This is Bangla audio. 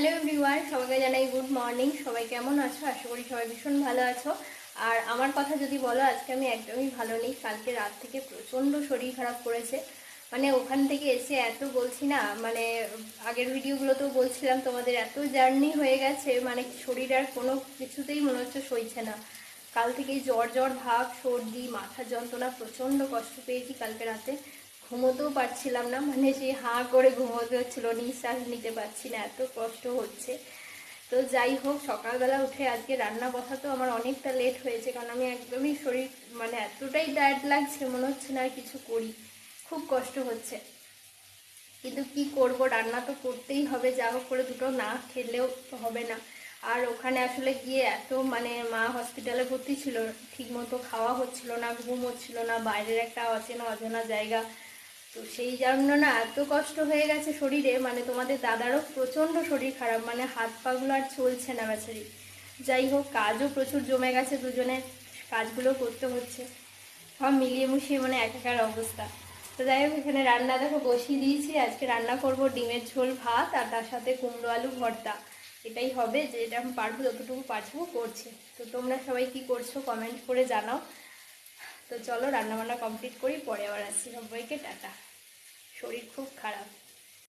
হ্যালো এভরিওয়ান সবাইকে জানাই গুড মর্নিং সবাই কেমন আছো? আশা করি সবাই ভীষণ ভালো আছো। আর আমার কথা যদি বলো, আজকে আমি একদমই ভালো নেই। কালকে রাত থেকে প্রচণ্ড শরীর খারাপ করেছে। মানে ওখান থেকে এসে এত বলছি না মানে আগের ভিডিওগুলোতেও বলছিলাম তোমাদের, এত জার্নি হয়ে গেছে মানে শরীর আর কোনো কিছুতেই মনে হচ্ছে সইছে না। কাল থেকেই জ্বর জ্বর, ভাব, সর্দি মাথার যন্ত্রণা, প্রচণ্ড কষ্ট পেয়েছি কালকে রাতে। ঘুমোতেও পারছিলাম না মানে সেই হাঁ করে ঘুমোতে হচ্ছিল, নিঃশ্বাস নিতে পারছি না, এত কষ্ট হচ্ছে। তো যাই হোক, সকালবেলা উঠে আজকে রান্না বসাতেও আমার অনেকটা লেট হয়েছে, কারণ আমি একদমই শরীর মানে এতটাই টায়ার্ড লাগছে, মনে হচ্ছে না আর কিছু করি। খুব কষ্ট হচ্ছে। কিন্তু কি করব, রান্না তো করতেই হবে, যা হোক করে দুটো না খেলেও হবে না। আর ওখানে আসলে গিয়ে এত মানে মা হসপিটালে ভর্তি ছিল ঠিক মতো খাওয়া হচ্ছিল না, ঘুম হচ্ছিল না, বাইরের একটা অচেনা অজানা জায়গা তো সেই জন্য না এত কষ্ট হয়ে গেছে শরীরে মানে তোমাদের দাদারও প্রচণ্ড শরীর খারাপ মানে হাত পাগুলো আর চলছে না বেচারি। যাই হোক, কাজও প্রচুর জমে গেছে দুজনে, কাজগুলো করতে হচ্ছে। সব মিলিয়ে মুশিয়ে মানে একাকার অবস্থা। তো যাই হোক, এখানে রান্না দেখো, বসিয়ে দিয়েছি। আজকে রান্না করব ডিমের ঝোল, ভাত আর তার সাথে কুমড়ো আলু ভর্তা। এটাই হবে যে এটা আমি পারব, যতটুকু পারব করছি। তো তোমরা সবাই কি করছ কমেন্ট করে জানাও। তো চলো রান্নাবান্না কমপ্লিট করি পরে আবার আসছি সবাইকে টাটা। শরীর খুব খারাপ।